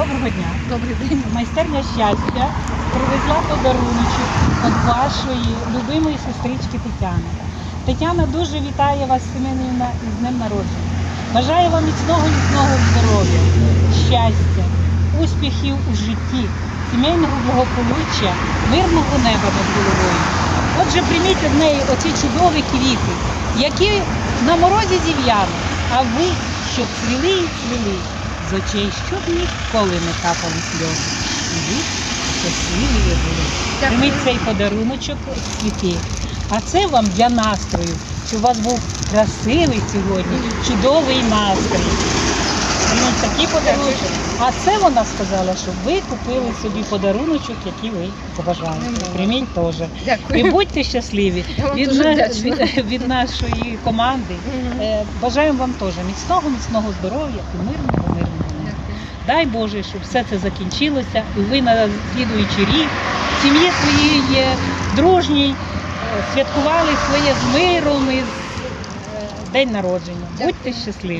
Доброго дня. Добрий день. Майстерня щастя привезла подаруночок від вашої любимої сестрички Тетяни. Тетяна дуже вітає вас, Семенівна, із днем народження. Бажає вам міцного міцного здоров'я, щастя, успіхів у житті, сімейного благополуччя, мирного неба над головою. Отже, прийміть від неї оці чудові квіти, які на морозі зів'януть, а ви, щоб цвіли і цвіли, з очей, щоб ніколи не капали сльози. І щасливі були. Прийміть цей подаруночок цвіти. А це вам для настрою, щоб у вас був красивий сьогодні, чудовий настрій. Прийміть такий подарунок. А це вона сказала, щоб ви купили собі подаруночок, який ви побажаєте. Нема. Прийміть теж. Дякую. І будьте щасливі від, дуже на- від, від нашої команди. Е, Бажаємо вам теж міцного, міцного здоров'я і мирного, мирного. Дай Боже, щоб все це закінчилося, і ви на слідуючий рік в сім'ї своїй дружній е, святкували своє з миром і з е, день народження. Будьте щасливі.